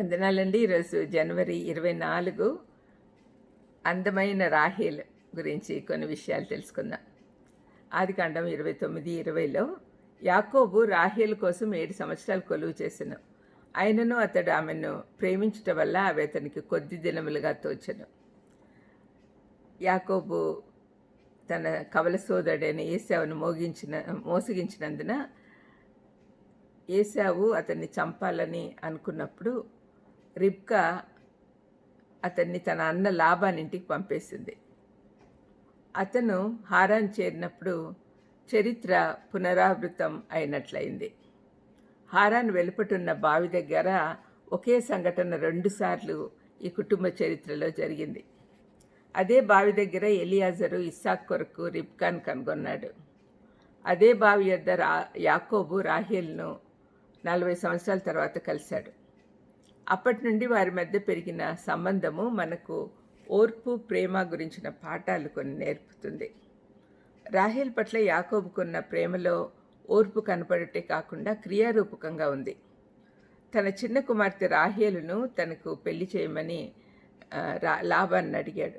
వందనాలండి. ఈరోజు జనవరి ఇరవై నాలుగు. అందమైన రాహేల్ గురించి కొన్ని విషయాలు తెలుసుకుందాం. ఆది కాండం ఇరవై తొమ్మిది ఇరవైలో యాకోబు రాహేల్ కోసం ఏడు సంవత్సరాలు కొలువు చేశాను ఆయనను అతడు ఆమెను ప్రేమించటం వల్ల అవి అతనికి కొద్ది దినములుగా తోచను. యాకోబు తన కవల సోదరుడైన ఏసావును మోగించిన మోసగించినందున ఏసావు అతన్ని చంపాలని అనుకున్నప్పుడు రిబ్కా అతన్ని తన అన్న లాభానింటికి పంపేసింది. అతను హారాన్ చేరినప్పుడు చరిత్ర పునరావృతం అయినట్లయింది. హారాన్ వెలుపటున్న బావి దగ్గర ఒకే సంఘటన రెండుసార్లు ఈ కుటుంబ చరిత్రలో జరిగింది. అదే బావి దగ్గర ఎలియాజరు ఇస్సాక్ కొరకు రిబ్కాన్ కనుగొన్నాడు. అదే బావి యొద్ద రా యాకోబు రాహేల్ను నలభై సంవత్సరాల తర్వాత కలిశాడు. అప్పటి నుండి వారి మధ్య పెరిగిన సంబంధము మనకు ఓర్పు ప్రేమ గురించిన పాఠాలు కొన్ని నేర్పుతుంది. రాహేల్ పట్ల యాకోబుకున్న ప్రేమలో ఓర్పు కనపడటే కాకుండా క్రియారూపకంగా ఉంది. తన చిన్న కుమార్తె రాహేలును తనకు పెళ్ళి చేయమని రా లాభాన్ని అడిగాడు.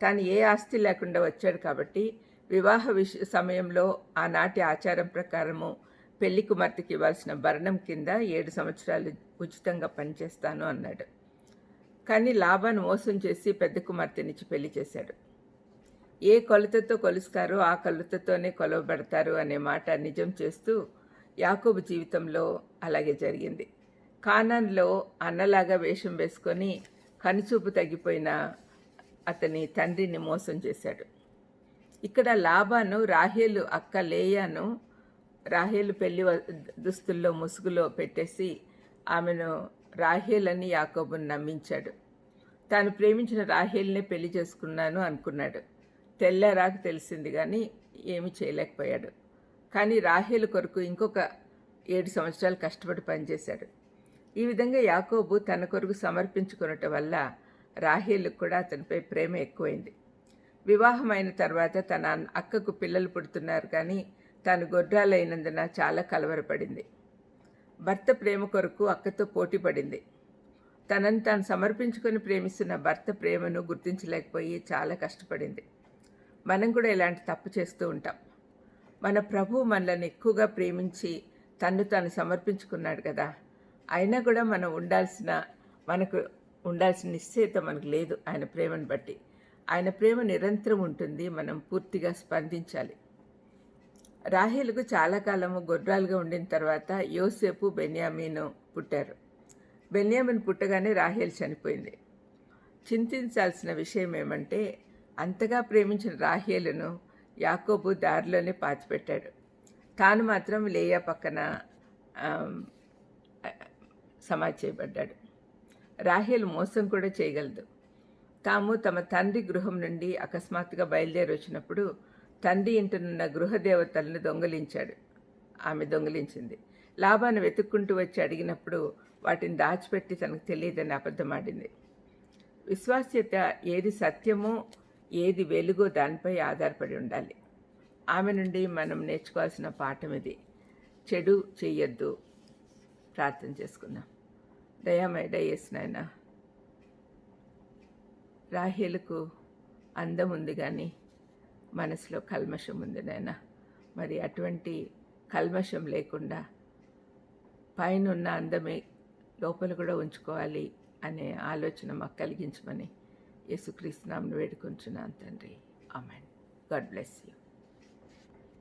తాను ఏ ఆస్తి లేకుండా వచ్చాడు కాబట్టి వివాహ విష సమయంలో ఆనాటి ఆచారం ప్రకారము పెళ్ళి కుమార్తెకి ఇవ్వాల్సిన భరణం కింద ఏడు సంవత్సరాలు ఉచితంగా పనిచేస్తాను అన్నాడు. కానీ లాభాన్ని మోసం చేసి పెద్ద కుమార్తెనిచ్చి పెళ్ళి చేశాడు. ఏ కొలతతో కొలుస్తారో ఆ కొలతతోనే కొలవబడతారు అనే మాట నిజం చేస్తూ యాకోబు జీవితంలో అలాగే జరిగింది. కానాన్లో అన్నలాగా వేషం వేసుకొని కనుచూపు తగ్గిపోయిన అతని తండ్రిని మోసం చేశాడు. ఇక్కడ లాభాను రాహేలు అక్క లేయాను రాహేలు పెళ్ళి దుస్తుల్లో ముసుగులో పెట్టేసి ఆమెను రాహేల్ అని యాకోబుని నమ్మించాడు. తాను ప్రేమించిన రాహేల్నే పెళ్ళి చేసుకున్నాను అనుకున్నాడు. తెల్లారాకు తెలిసింది కానీ ఏమీ చేయలేకపోయాడు. కానీ రాహేలు కొరకు ఇంకొక ఏడు సంవత్సరాలు కష్టపడి పనిచేశాడు. ఈ విధంగా యాకోబు తన కొరకు సమర్పించుకునటం వల్ల రాహేలుకు కూడా అతనిపై ప్రేమ ఎక్కువైంది. వివాహం అయిన తర్వాత తన అక్కకు పిల్లలు పుడుతున్నారు కానీ తాను గొడ్రాలైనందున చాలా కలవరపడింది. భర్త ప్రేమ కొరకు అక్కతో పోటీ పడింది. తనను తాను సమర్పించుకొని ప్రేమిస్తున్న భర్త ప్రేమను గుర్తించలేకపోయి చాలా కష్టపడింది. మనం కూడా ఇలాంటి తప్పు చేస్తూ ఉంటాం. మన ప్రభు మనల్ని ఎక్కువగా ప్రేమించి తన్ను తాను సమర్పించుకున్నాడు కదా. అయినా కూడా మనం ఉండాల్సిన మనకు ఉండాల్సిన నిశ్చయిత మనకు లేదు ఆయన ప్రేమను బట్టి. ఆయన ప్రేమ నిరంతరం ఉంటుంది. మనం పూర్తిగా స్పందించాలి. రాహేలుకు చాలా కాలము గొడ్రాలుగా ఉండిన తర్వాత యోసేపు బెన్యామీను పుట్టారు. బెన్యామిన్ పుట్టగానే రాహేల్ చనిపోయింది. చింతించాల్సిన విషయం ఏమంటే అంతగా ప్రేమించిన రాహేలును యాకోబు దారిలోనే పాతిపెట్టాడు. తాను మాత్రం లేయా పక్కన ఆమ్, సమాధి చేయబడ్డాడు. రాహేల్ మోసం కూడా చేయగలదు. తాము తమ తండ్రి గృహం నుండి అకస్మాత్తుగా బయలుదేరి వచ్చినప్పుడు తండ్రి ఇంటనున్న గృహదేవతలను దొంగలించాడు. ఆమె దొంగిలించింది. లాభాన్ని వెతుక్కుంటూ వచ్చి అడిగినప్పుడు వాటిని దాచిపెట్టి తనకు తెలియదని అబద్ధమాడింది. విశ్వాస్యత ఏది సత్యమో ఏది వెలుగో దానిపై ఆధారపడి ఉండాలి. ఆమె నుండి మనం నేర్చుకోవాల్సిన పాఠం ఇది. చెడు చెయ్యొద్దు. ప్రార్థన చేసుకుందాం. దయామయ దయస్ నాయన రాహేలకు అందం ఉంది కానీ మనసులో కల్మషం ఉంది నాయన. మరి అటువంటి కల్మషం లేకుండా పైన ఉన్న అందమే లోపల కూడా ఉంచుకోవాలి అనే ఆలోచన మాకు కలిగించమని యేసుక్రీస్తునామను వేడుకుంటున్నాను తండ్రి. ఆమెన్. God bless you.